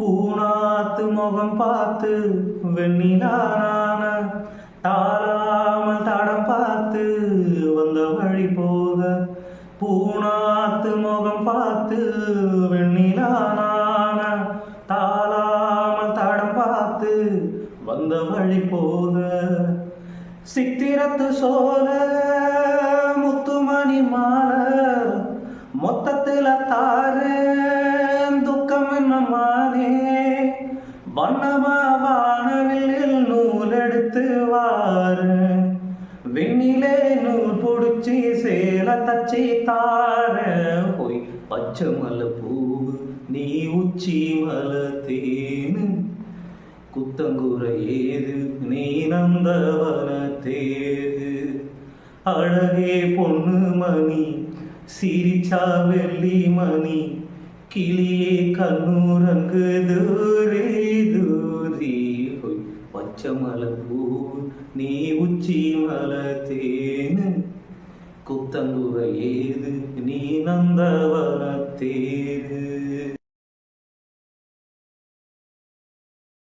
பூனாத்து முகம் பார்த்து வெண்ணிலான தாராமல் தடம் பார்த்து வந்த வழி போக பூனாத்து முகம் பார்த்து வெண்ணிலான தாராமல் தடம் பார்த்து வந்த வழி போக சித்திரத்து சோல முத்துமணி மாலை மொத்தத்தில் தாரே வண்ணமா வானவில் நூல் எடுத்து வாரு. வெண்ணிலே நூல் புடிச்சி சேல தச்சி தார. போய் பச்சை மலை பூவு நீ உச்சி மலை தேனு. குத்தங்குற ஏது நீ நந்தவன தேது அழகே பொண்ணு மணி சிரிச்சா வெள்ளி மணி. கிளியே கண்ணூரங்குது பச்சை மலை பூ நீ உச்சி மலை தேனு